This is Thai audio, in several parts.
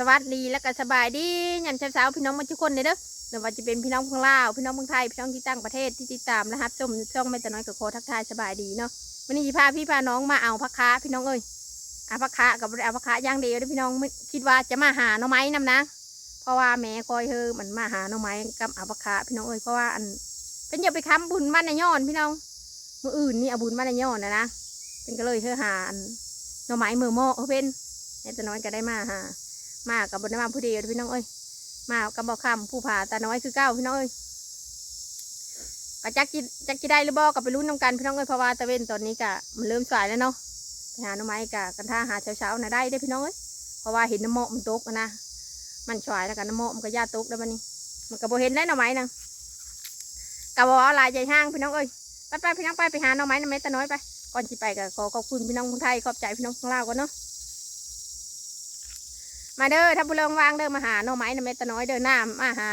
สวัสดีและก็สบายดียามเช้าๆพี่น้องมาทุกคนเลยเด้อไม่ว่าจะเป็นพี่น้องของลาวพี่น้องเมืองไทยพี่น้องที่ต่างประเทศที่ติดตามและรับชมช่องไม่แต่น้อยกับโคทักทายสบายดีเนาะวันนี้สิพาพี่พาน้องมาเอาพักค้าพี่น้องเอ้ยเอาพักค้ากับเอาพักค้าย่างเดียวเด้อพี่น้องคิดว่าจะมาหาหน่อไม้นํนะ เพราะว่าแม่คอยเฮอมันมาหาหน่อไม้กับเอาพักค้าพี่น้องเอ้ยเพราะว่าอันเป็นอย่าไปค้ำบุญบ้านในย้อนพี่น้องมืออื่นนี่เอาบุญบ้านในย้อนนะนะเป็นก็เลยเฮอหาอันหน่อไม้มือหม้อเออเป็นแม่แต่น้อยก็ได้มาหา มากับบนมาผู้เดียวพี่น้องเอ้ยมากับบอกคำผู้ผ่าตาน้อยคือเก้าพี่น้องเอ้ยก็จักจิจักจิได้หรือบอกับไปรุ่นน้ำกันพี่น้องเอ้ยเพราะว่าตะเวนตอนนี้กะมันเริ่มสายแล้วเนาะไปหาหน่อไม้กะกันท่าหาเช้าๆนะได้ได้พี่น้องเอ้ยเพราะว่าเห็นน้ำหมอกมันตกนะมันสายแล้วกันน้ำหมอกมันก็ย่าตกแล้วมันนี่มันก็บ่เห็นได้หน่อไม้นะกะบอกเอาลายใจห้างพี่น้องเอ้ยไปไปพี่น้องไปไปหาหน่อไม้หน้ำเม็ดตาน้อยไปก่อนที่ไปก็ขอขอบคุณพี่น้องคนไทยขอบใจพี่น้องของลาวก่อนเนาะ มาเด้อถ้าบุเรงวางเด้อมาหาหน่อไม้นะเม็ดตะน้อยเด้อหน้ามาหา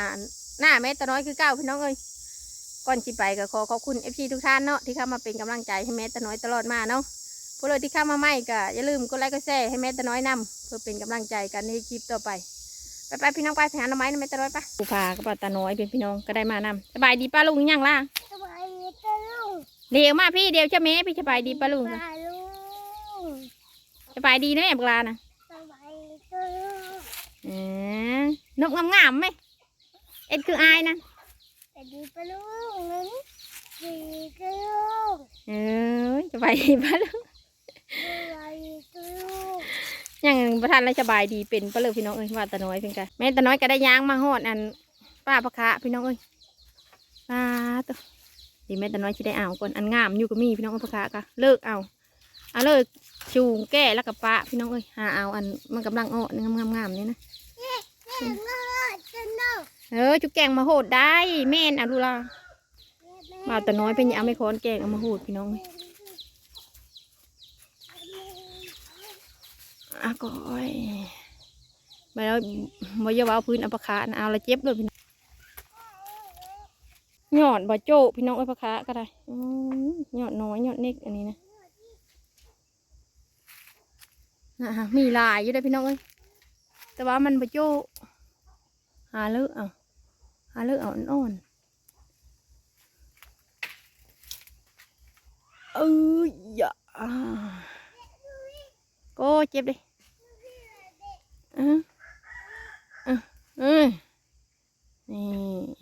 หน้าเม็ดตะน้อยคือเก้าพี่น้องเอ้ยก่อนสิไปก็ขอขอบคุณเอฟซีทุกท่านเนาะที่เข้ามาเป็นกำลังใจให้เม็ดตะน้อยตลอดมาเนาะผู้เลยที่เข้ามาใหม่ก็อย่าลืมกดไลค์กดแชร์ให้เม็ดตะน้อยนำเพื่อเป็นกำลังใจกันในคลิปต่อไปไปไปพี่น้องไปไปหาหน่อไม้นะเม็ดตะน้อยไปผู้พากับป้าตาน้อยเป็นพี่น้องก็ได้มานำสบายดีป้าลุงยังล่ะสบายดีจ้าลุงเดี๋ยวมาพี่เดี๋ยวจะเมพี่สบายดีป้าลุงสบายลุงสบายดีเนาะแอบกลานะ สบายดีจ้าลุง อืม นกงามๆไหมเอ็ดคืออายนะสวัสดีป้าลุงนึงดีจ้าลุงเออสบายดีป้าลุงสบายดีจ้าลุงยังประธานราชบายดีเป็นปะเลยพี่น้องเอ้ยว่าตาน้อยเพียงกันแม่ตาน้อยก็ได้ย่างมาหอดอันป้าพะคะพี่น้องเอ้ยป้าตัวดีแม่ตาน้อยที่ได้เอาก่อนอันงามอยู่ก็มีพี่น้องเอ้ยพะคะก็เลิกเอาเอาเลิกชูงแก้แล้วกับป้าพี่น้องเอ้ยหาเอาอันมันกำลังอ่อนงามงามๆนี่นะแม่น่ารักจัง เออจุกแกงมาโหดได้แม่นเอาดูละว่าตาน้อยเป็นยังไม่ค้อนแกงเอามาโหดพี่น้องเอ้ยอะก้อยไปแล้วบ่อยาว่าพื้นอัปคาเอาละเจ็บเลยพี่น้องหยอดบ่โจพี่น้องอัปคาก็ได้หยอดน้อยหยอดเน็กอันนี้นะนะฮะมีลายอยู่ได้พี่น้องเอ้ย แต่ว่ามันบ่โจหาเลือกเอาหาเลือกเอาอ่อนเอ้ยอย่าก็เจ็บดิเออเออเออนี่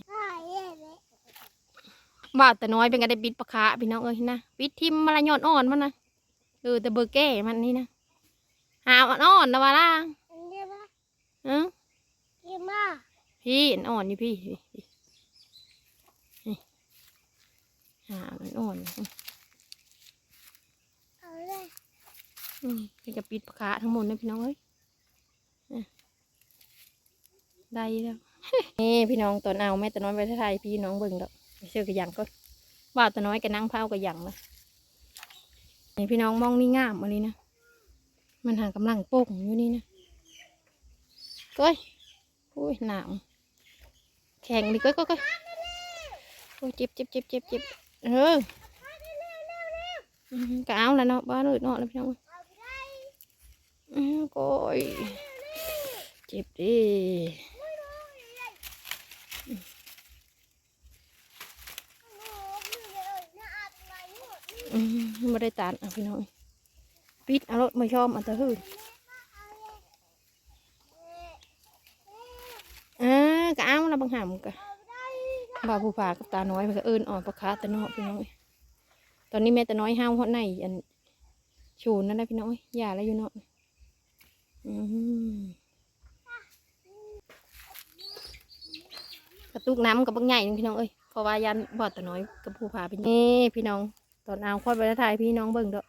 ใช่เลยว่าแต่น้อยเป็นกันได้ปิดปะคะพี่น้องเอ้ยนะปิดทิมมาละยอดอ่อนมันนะเออแต่เบอร์แก้มันนี่นะหาอ่อนๆนะวะล่ะ เออเดี๋ยวมาพี่อ่อนอยู่พี่พี่พี่นี่หามันอ่อนๆเอาเลยอืมเป็นกับปิดปะคะทั้งหมดนะพี่น้องเอ้ยอะได้แล้วนี่พี่น้องตอนเอาแม่ตอนน้อยไปถ่ายพี่น้องเบิ่งดอกไปเชื่อกระยังก็ว่าตอนน้อยก็นั่งเผากระยังนะนี่พี่น้องมองนี่งามอันนี้นะมันหากำลังโป่งอยู่นี่นะ ก้อยอุ้ยหนาวแข็งดิก้อยก้อยก้อยโอ้ยเจ็บเจ็บเจ็บเจ็บเจ็บเออก็เอาแล้วเนาะบ้านอื่นเนาะแล้วพี่น้องเอาไปได้อืมก้อยเจ็บดิโอ้โหเลยน่าอาบไหลหมดนี่อืมไม่ได้ตัดอะพี่น้องปิดเอารถมาชอมอันตะหืน อ่าก็เอาละบางหามกะเอาบ่าวผู้ผากับตาน้อยมันก็เอิญอ่อนประคาตะเนอพี่น้อยตอนนี้แม่ตาน้อยห้าวหดในอันชูนนั่นแหละพี่น้อยอย่าแล้วอยู่เนาะอืมกระตุกน้ำกับบางใหญ่นึงพี่น้องเอ้ยเพราะว่ายันบอดตาน้อยกับผู้ผาเป็นนี่พี่น้อง ตอนเอาคลอดไปแล้วถ่ายพี่น้องเบิ่งเด้อ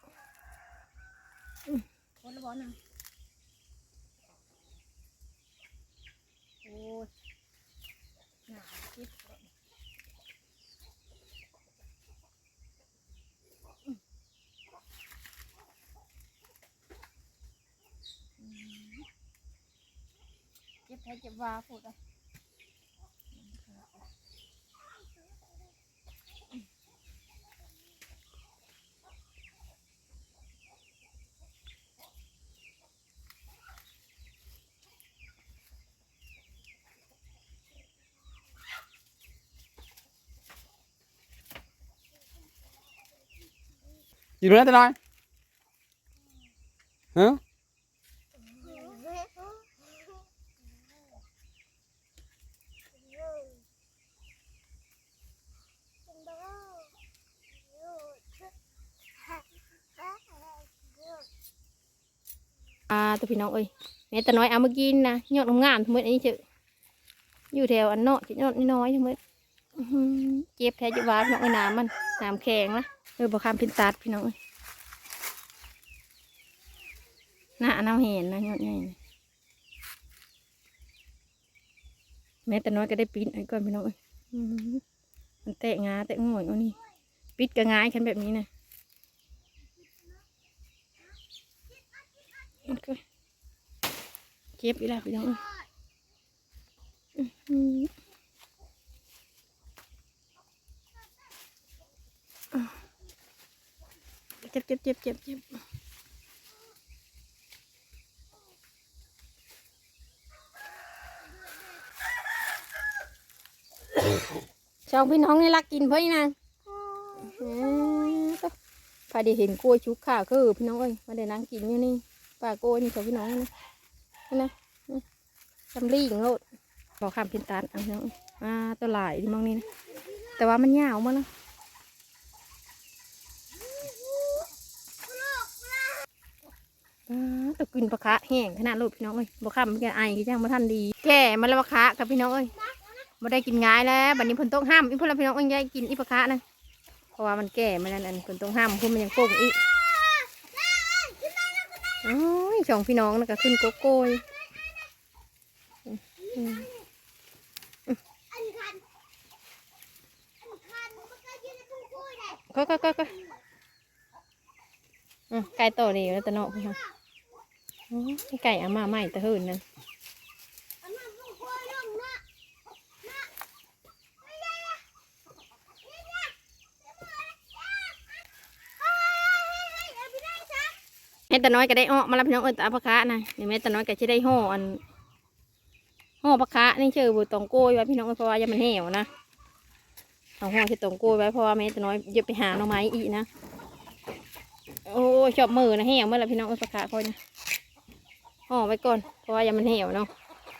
ได้เก็บวาพูดอ่ะอยู่ตรงนั้นจะได้ฮะ ตัวพี่น้องเอ้ยแม่แต่น้อยเอามากินนะยอดงามทั้งหมดอันนี้เจออยู่แถวอันเนาะยอดน้อยทั้งหมือหือเจ็บแท้จะวาพี่น้องเอ้ยน้ำมันน้ำแข็งละเออบอกคำพินตัดพี่น้องเอ้ยหน้าน้ำเห็นนะยอดใหญ่แม่แต่น้อยก็ได้ปิดไอ้ก่อนพี่น้องเอ้ยมันแตะงาแตะง่อยเอานี่ปิดกระงายคันแบบนี้นะ โอเคเก็บอีกแล้วพี่น้องเจ็บเจ็บเจ็บเจ็บเจ็บสองพี่น้องนี่รักกินเพื่อนนะอืมก็พอด้เห็นกล้วยชุกข่าคือพี่น้องเอ้ยมาได้นั่งกินอยู่นี่ ปลาโกยนี่ของพี่น้องนะนี่นะนี่ทำลี่งโลดบอกคำพินตันเอาพี่น้องอ่าตัวหลายมองนี่นะแต่ว่ามันยาวมากนะอ่าตะกินปลาคะแห้งขนาดโลดพี่น้องเอ้ยบอกคำมันแกไอกี่จังมาทันดี แก่มาแล้วปลาคะกับพี่น้องเอ้ยมาได้กินง่ายแล้วบัดนี้เพิ่นต้องห้ามอีพวกเราพี่น้องเอ้ยยายกินอีปลาคะนะเพราะว่ามันแก่มาแล้วนั่นเพิ่นต้องห้ามเพราะมันยังโป่งอีก อ้ยสองพี่น้องนะก็ขึ้นโกโก้ยก็ก็ก็ก็ไก่โตดีแล้วแตะเนาะพี่น้องไก่อามาใหม่ตะหืนนั่น ม่ตะน้อยก็ได้อ้อมาแล้วพี่น้องเออตาปลาคะนะนี่แม่ตะน้อยก็จะได้ห่ออันห่อปลาคะนี่เชื่อบุตองโก้ยไว้พี่น้องเอ้ยเพราะว่ายังมันเหี่ยวนะเอาห่อที่ตองโก้ยไว้เพราะว่าแม่ตะน้อยจะไปหาหน่อไม้อีกนะโอ้ยชอบมือนะเหี่ยวเมื่อไรพี่น้องเอ้ยปลาคะคอยนะห่อไว้ก่อนเพราะว่ายังมันเหี่ยวเนาะ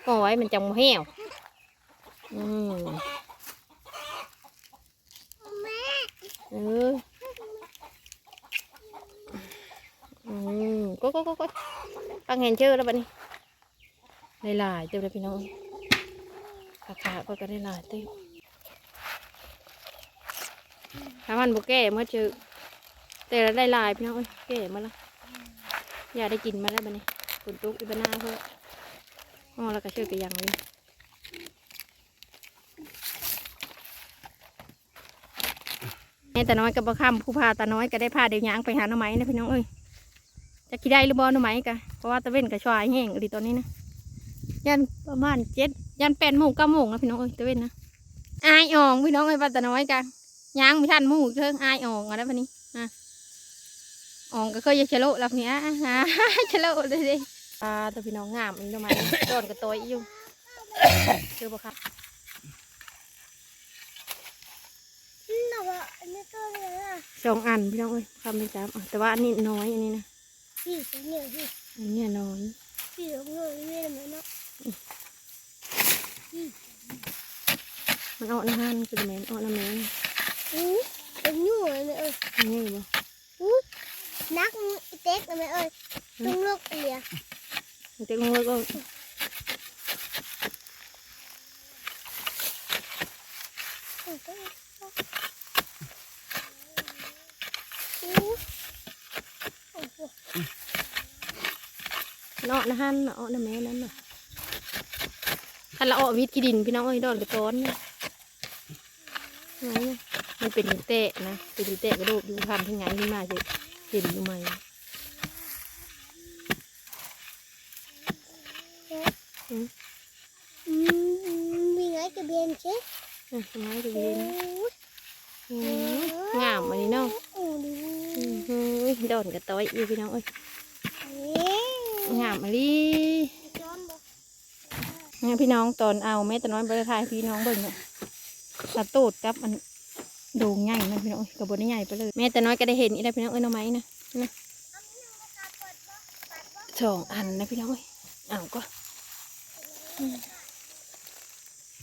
ห่อไว้มันจังบ่เหี่ยวอืมเออ อืมก็ก็ก็ก็ปังเห็นชื่อแล้วบัดนี้ได้หลายเต็มเลยพี่น้องปลาคะก็ก็ได้หลายเต็มถ้ามันบุแก่เมื่อเจอแต่ละได้หลายพี่น้องแก่มาละอยากได้กินมาแล้วบัดนี้ฝนตกอีบานาเพื่ออ๋อแล้วก็เชื่อกันยังเลยแม่ตาน้อยกับบ่คำผู้พาตาน้อยก็ได้พาเดียวยางไปหาหน่อไม้นะพี่น้องเอ้ย จะกี่ได้หรือบ่หน่อไม้กะเพราะว่าตะเว้นกับชวายแห้งดีตอนนี้นะยันประมาณเจ็ดยันแปดโมงเก้าโมงนะพี่น้องเอ้ยตะเว้นนะอายอ่องพี่น้องเอ้ยปลาตาน้อยกันยางไม่ทันหมูเชิงอายอ่องอะไรพวกนี้อ๋องก็เคยจะเชโลแล้วเนี้ยฮะเชโลเลยดิอ่าตัวพี่น้องงามอันนี้ทำไมโดนกับตัวอีอยู่เชื่อปะครับน่ะว่าอันนี้ก็เลยอะสองอันพี่น้องเอ้ยคำเป็นสามอะแต่ว่าอันนี้น้อยอันนี้นะ พี่เงี้ยพี่อันเนี้ยน้อยพี่เงี้ยนี่ทำไมเนาะมันเอาในห้างคือแมนเอาในแมน อู้เป็นยู่เลยเอ้ย อันนี้บ่ อู้นักเต็กเลยเอ้ยต้องเลือกเลีย มันจะงงก็ อู้โอ้โห เนาะในห้างเนาะในแมนนั่นน่ะคันละเอาวิทย์ขี้ดินพี่น้องเอ้ยโดนกับต้นเนี่ยไงเนี่ยมันเป็นหินเตะนะเป็นหินเตะกระโดดอยู่ทำที่ไงขึ้นมาสิเห็นอยู่ไหมอืมมีไงกระเบนเช็อะทำไมดูดีนะอู้อืมงามอันนี้เนาะโอ้ดูอืมเฮ้ยโดนกับต้อยอยู่พี่น้องเอ้ยเอ๊ะ งามอันนี้ย้อนบ่งั้นพี่น้องตอนเอาแม่ตะน้อยบริทายพี่น้องเบิ่งเนี่ยตาตูดกับอันด่งใหญ่มันพี่น้องกับบนใหญ่ไปเลยแม่แต่น้อยก็ได้เห็นอีแล้วพี่น้องเอ้ยน้องไม้นะนะสองอันนะพี่น้องเอ้ยเอาก็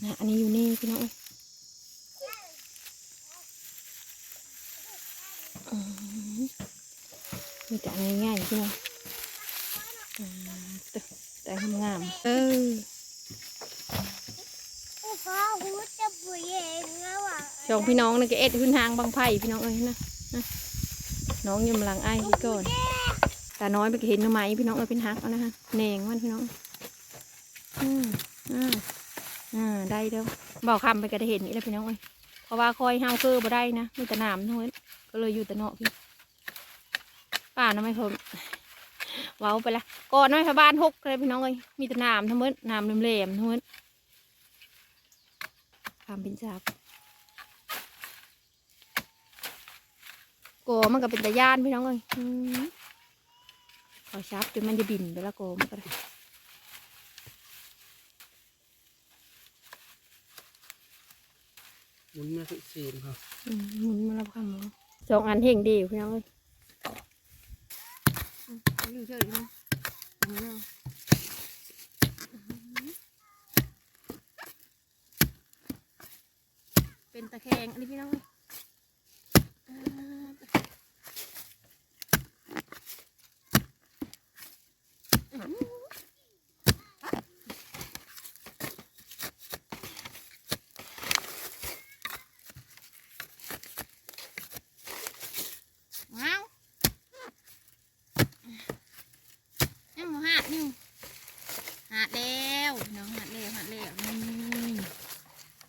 นะอันนี้อยู่นี่พี่น้องเอ้ยมีแต่อันง่ายๆพี่น้อง แต่แต่งามๆเออผู้พ่อหูจะปุยเองแล้วอะสองพี่น้องนะก็เอ็ดขึ้นทางบางไผ่พี่น้องเอ้ยนะนะน้องอยืมหลังไอ้พี่ก่อนตาน้อยไปเห็นหน่อไม้พี่น้องเอ้ยเป็นฮักเอานะฮะแหนงมันพี่น้องอืมอ่าอ่าได้เด้อบอกคำไปก็ได้เห็นนี่แหละพี่น้องเอ้ยเพราะว่าคอยห้าวเกอร์บ่ได้นะมีแต่น้ำทั้งนั้นก็เลยอยู่แต่เนาะพี่ป้าน้ำไม่พอเว้าไปละก่อนน้อยชาวบ้านหกเลยพี่น้องเอ้ยมีแต่น้ำทั้งหมดน้ำเหลมๆทั้งหมดคำเป็นจากโกมันก็เป็นตะย่านพี่น้องเอ้ยอืมขอชับจนมันจะบินไปละโกมันก็ได้หมุนมาสิสีนครับอืมหมุนมาแล้วคำว่าสองอันเห่งดีอยู่พี่น้องเอ้ย อืมอยู่เฉยๆนะเอามาเอาเป็นตะแคงอันนี้พี่น้องเอ้ยอ่าว้าวยังบ่หัดอยู่หัดแล้วพี่น้องหัดแล้วหัดแล้วนี่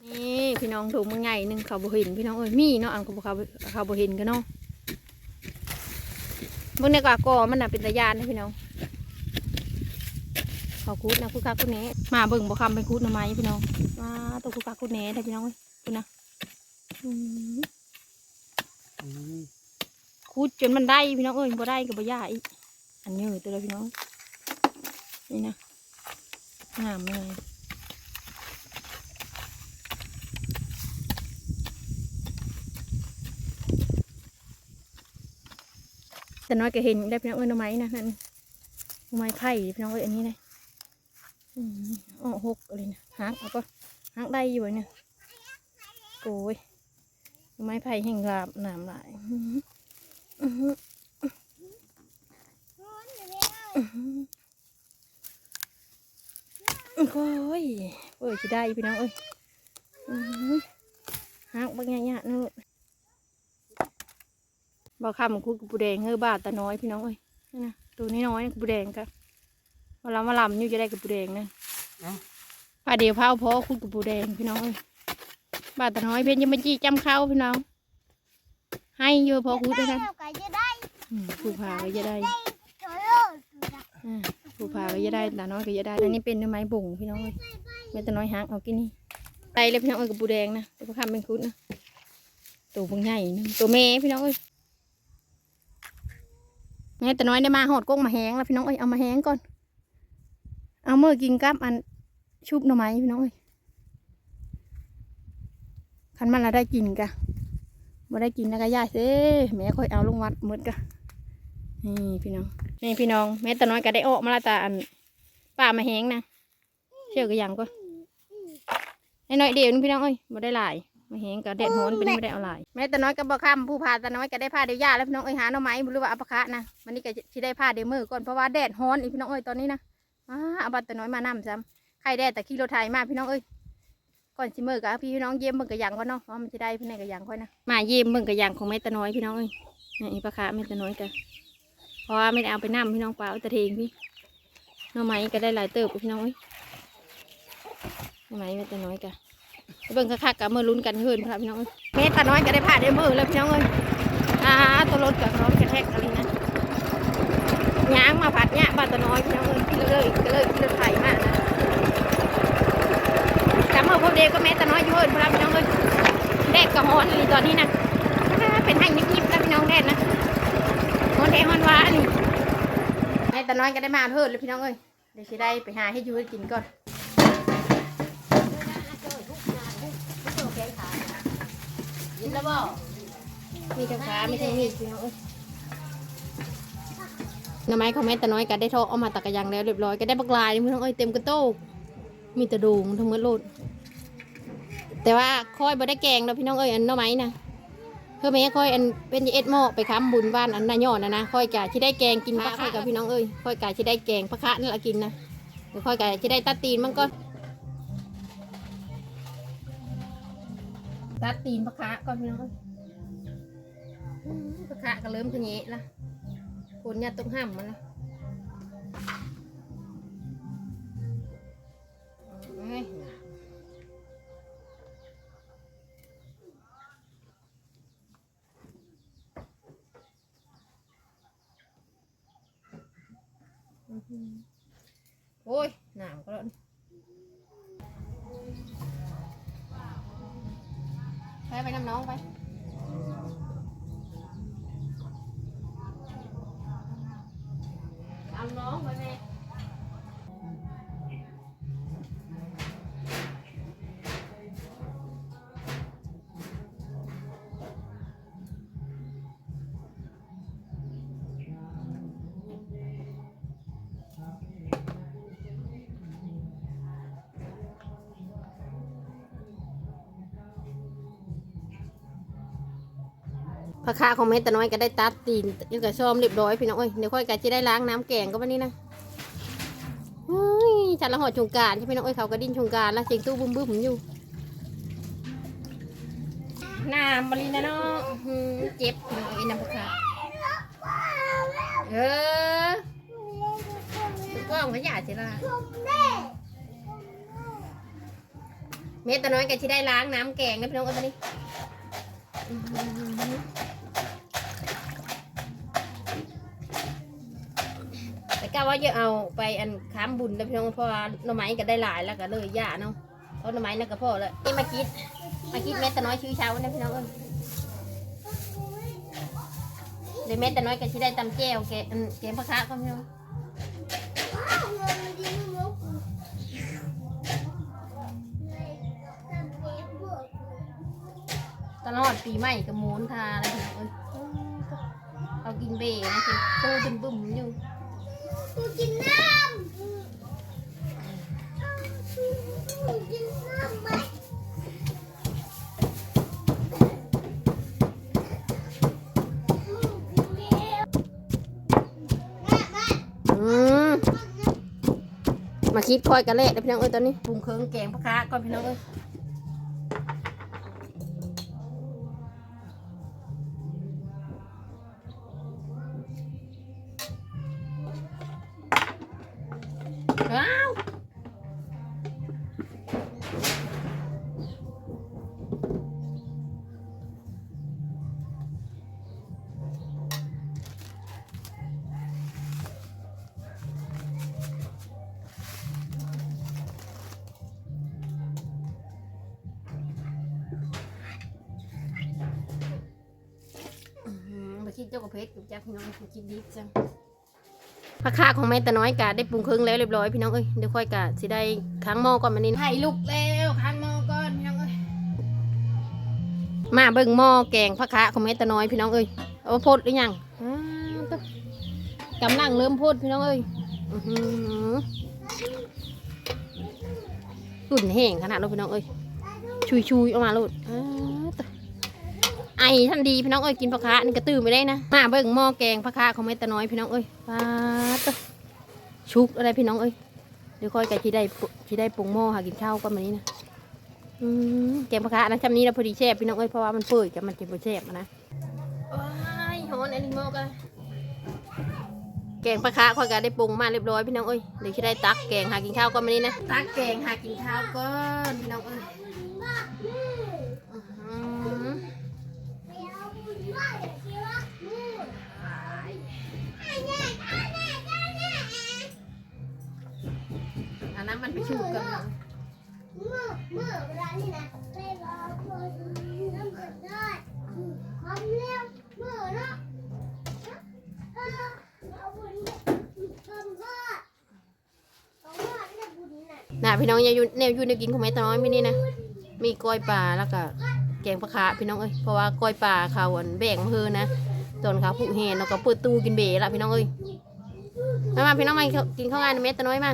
นี่พี่น้ องถูกมึงไงหนึ่งเขาบ่เห็นพี่น้องเอ้ยมีเนาะอันเขาบ่เขาเขาบ่เห็นกันเนาะเบิ่งในกว่ากอมันน่ะเป็นตะยานนะพี่น้องเขาคูดนะคูดคักคูดแหนมาเบิ่งบ่คำเป็นคูดหน่อไม้พี่น้องมาตัวคูดคักคูดแหน่ได้พี่น้องเอ้ยคุณนะคูดจนมันได้พี่น้องเอ้ยบ่ได้ก็บ่ยากอีกอันนี้ตัวเลยพี่น้องนี่นะงามเลย แต่น้อยก็เห็นได้พี่น้องเอ้ยหน่อไม้นะนั่นหน่อไม้ไผ่พี่น้องเอ้ยอันนี้เลยอ๋อหกอะไรนะหักเอาก็หักได้อยู่เนี่ยโอ้ยหน่อไม้ไผ่แห่งลาบหนามหลายโอ้ยเอ้ยสิได้พี่น้องเอ้ยอื้อหือหักบางอย่างเนี่ยนู่น บอกคำคุดกับปูแดงเฮ้ยบาทตาน้อยพี่น้องเอ้ยนี่นะตัวนี้น้อยๆกับปูแดงกันมาลำมาลำอยู่จะได้กับปูแดงนะเอ้าพาเดียวเผาพอคุดกับปูแดงพี่น้องเอ้ยบาทตาน้อยเพียงยังไม่จี้จำเข้าพี่น้อง ให้เยอะพอคุดด้วยกันก็จะได้อืมผู้พาก็จะได้โจโลอ่าผู้พาก็จะได้ตาน้อยก็จะได้อันนี้เป็นไม้บ่งพี่น้องเอ้ยแม่ตาน้อยหักเอากินนี่ไตเลยพี่น้องเอ้ยกับปูแดงนะตัวคำเป็นคุดนะตัวบางใหญ่หนึงตัวเมพี่น้องเอ้ย แม่ตาน้อยได้มาหอดก้งมาแห้งแล้วพี่น้องเอ้ยเอามาแห้งก่อน เอาเมื่อกินกับอันชุบหน่อไม้พี่น้องเอ้ยคันมันละได้กินกะมาได้กินแล้วก็ย่าเซ่แม่ค่อยเอาลงวัดหมดกะนี่พี่น้องนี่พี่น้องแม่แตาน้อยก็ได้ออกมาและตาอันป่ามาแห้งนะเชื่อก็ยังก็ไอ้น้อยเดียวนึงพี่น้องเอ้ยบ่ได้หลาย มาแห้งก็แดดร้อนเป็นไม่ได้เอาหลายแม่ตาน้อยก็บ่ค้ำผู้พาตาน้อยก็ได้ผ้าเดียวยาแล้วพี่น้องเอ้ยหาหน่อไม้หรือว่าอัปะคะนะวันนี้ก็สิได้ผ้าเดียวมือก่อนเพราะว่าแดดร้อนอีกพี่น้องเอ้ยตอนนี้นะอ้าเอาบัตรตาน้อยมานํซ้ำใครแดดแต่ขี่รถไถมาพี่น้องเอ้ยก่อนสิมือกับพี่น้องเยี่ยมเบิ่งกระยังก่อนเนาะว่ามันจะได้พี่ไหนกระยังค่อยนะมาเยี่ยมเบิ่งกระยังของแม่ตาน้อยพี่น้องเอ้ยนี่ปะคะแม่ตาน้อยกันเพราะว่าไม่ได้เอาไปนั่พี่น้องเปล่าเอาแต่เทงพี่หน้องไม้ก็ได้หลายเติบพี่น้องเอ้ยหน้องไม้ไม่แต่น้อยกะไป เบิ่งคักๆกับมือลุ้นกันเฮินครับพี่น้องเมตาน้อยก็ได้ผ่าได้มือแล้วพี่น้องเอ้ยอ่าตัวรถกับร้อนกระแทกอะไรนะย้างมาผัดเนี่ยบาตาน้อยพี่น้องเอ้ยกินเลยก็เลยกินเลยไข่มากนะแต่เมื่อพบเด็กก็แม่ตาน้อยอยู่เฮินครับพี่น้องเอ้ยแดดก็ฮ้อนเลยตอนนี้นะเป็นให้ยิบๆนะพี่น้องแดดนะฮอนแทฮอนวานี่แม่ตาน้อยก็ได้มาเพิ่มเลยพี่น้องเอ้ยเดี๋ยวสิได้ไปหาให้ยูให้กินก่อนอื น แล้วบ่มีทั้งขามีทั้งมีดพี่น้องเอ้ยหน้ำไม้ของแม่ตะน้อยก็ได้ทอเอามาตักกะยังแล้วเรียบร้อยก็ได้บักลายนี่พี่น้องเอ้ยเต็มกระโต้กมีแตะดูงทั้งหมดโลด แต่ว่าค่อยบ่ได้แกงแล้วพี่น้องเอ้ยอันหน้ำไม้นะเพื่อแม่ค่อยอันเป็นเอ็ดหม้อไปค้ำบุญบ้านอันนาย่อนะนะค่อยกะที่ได้แกงกินปลาค่อยกับพี่น้องเอ้ยค่อยกะที่ได้แกงปลาคะนั่นละกินนะเดี๋ยวค่อยกะที่ได้ตัดตีนมันก็ ตัดตีนปลาคะก่อนพี่น้องปะคะก็เริ่มขยะละคนเนี่ยต้องห้ามมันละ ระคาของแม่ตะน้อยก็ได้ตัดตีนยังกับชอมเรียบร้อยพี่น้องเอ้ยเดี๋ยวค่อยกะจะได้ล้างน้ำแกงก็วันนี้นะเฮ้ยฉันละหอดชงกรารใช่ไหมน้องเอ้ยเขาก็ดิ้นชงกรารแล้วเสียงตู้บึ้มบึ้มอยู่น้ำบรินะเนาะอื้อหือเจ็บพี่น้องเอ้ยน้ำพระคาเออตุ๊กก้องขยะสิละเมตตาน้อยก็จะได้ล้างน้ำแกงนะพี่น้องเอ้ยวันนี้ ว่าจะเอาไปอันค้ำบุญแล้วพี่น้องเพราะว่าหน่อไม้ก็ได้หลายแล้วก็เลยย่าเนาะเพราะหน่อไม้นั่นก็พ่อแล้วนี่มาคิดมาคิดเม็ดต่น้อยชื่อเช้านะพี่น้องเอ้ยเดี๋ยวเม็ดต่น้อยก็ที่ได้ตำแก้วแกอันแกงผักคะก็พี่น้องตลอดปีใหม่กับมูนทาอะไรพี่น้องเอ้ยเอากินเบย์นะสิตู้ตึมบึ้มอยู่ กูกินน้ำกูกินน้ำไหมอืมมาคิดคอยกันเละแล้พี่น้องเอ้ยตอนนี้ ปรุงเครื่องแกงปลาคะก่อนพี่น้องเอ้ย เจ้ากับเพชรกับจ้าพี่น้องมาคิดดีจังผักคาของแม่ตาน้อยกะได้ปรุงเครื่องแล้วเรียบร้อยพี่น้องเอ้ยเดี๋ยวค่อยกะสิได้ค้างหม้อก่อนมานี้ให้ลูกแล้วค้างหม้อก่อนพี่น้องเอ้ยมาเบิ่งหม้อแกงผักคาของแม่ตาน้อยพี่น้องเอ้ยเอาโพดหรือยังอ้าวตะกำลังเริ่มโพดพี่น้องเอ้ยอื้อหือตุ่นแห้งขนาดเราพี่น้องเอ้ยชุยชุยๆออกมาลูกอ้าวตะ ไอทันดีพี่น้องเอ้ยกินผักคะนี่กระตือไม่ได้นะมาเบิ่งหม้อแกงผักคะของแม่ตาน้อยพี่น้องเอ้ยปาดชุกอะไรพี่น้องเอ้ยเดี๋ยวค่อยกะที่ได้ที่ได้ปรุงหม้อหากินข้าวก็มานี้นะอืมแกงผักคะนะชำนี้นะพอดีแซ่พี่น้องเอ้ยเพราะว่ามันเปื่อยกับมันจะบ่แซ่บอะนะว้ายหอนอันนี้หม้อกันแกงผักคะค่อยกะได้ปรุงมาเรียบร้อยพี่น้องเอ้ยเดี๋ยวที่ได้ตักแกงหากินข้าวก็มานี้นะตักแกงหากินข้าวก่อนพี่น้องเอ้ย ไปชูกันเมื่อเมื่อเวลานี่นะไปรอคนน้ำเกิดได้ความเร็วเมื่อเนาะน่ะพี่น้องอย่าอยู่แนวอยู่ในกินของแม่ตาน้อยไม่นี่นะมีกล้อยปลาแล้วก็แกงปลาคาพี่น้องเอ้ยเพราะว่ากล้อยปลาเขาอันแบ่งเฮือนะตอนเขาผูกแหนแล้วก็เปิดตู้กินเบะละพี่น้องเอ้ยมามาพี่น้องมากินข้าวงานในเม็ดตะน้อยมา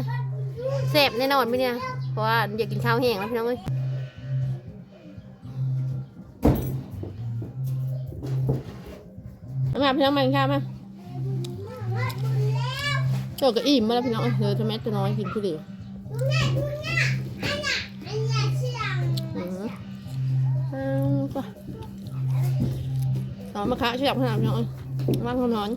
เสพแน่นอนพี่เนี่ย เพราะว่าอยากกินข้าวแห้งแล้วพี่น้องเอ้ยมาพี่น้องมากินข้าวมาโจก็อิ่มมาแล้วพี่น้องเอ้ยเดี๋ยวจะแม่ตะน้อยกินผู้เดียวดูหน้าดูหน้าอันน่ะอันน่ะเชียงอืมเอาไปเอามาคะช่วยจับขนาดพี่น้องเอ้ยว่างความร้อน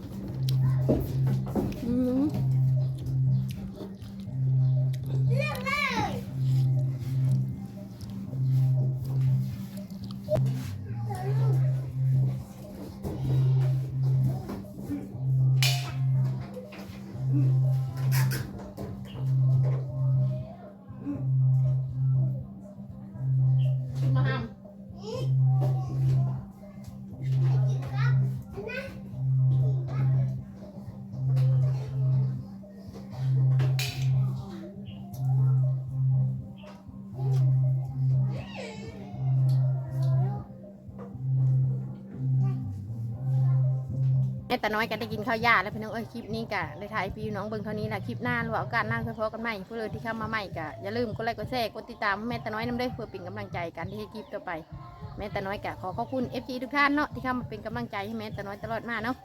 แต่น้อยก็ได้กินข้าวยาแล้วพี่น้องเอ้ยคลิปนี้กะได้ถ่ายพี่น้องเบิ่งเท่านี้แหละคลิปหน้าหรือว่าโอกาสหน้าค่อยพบกันใหม่เพื่อที่เข้ามาใหม่กะอย่าลืมกดไลค์กดแชร์กดติดตามแม่ตาน้อยน้ำได้เพื่อเป็นกำลังใจกันที่ให้คลิปต่อไปแม่ตาน้อยกะขอขอบคุณ FG ทุกท่านเนาะที่เข้ามาเป็นกำลังใจให้แม่ตาน้อยตลอดมาเนาะ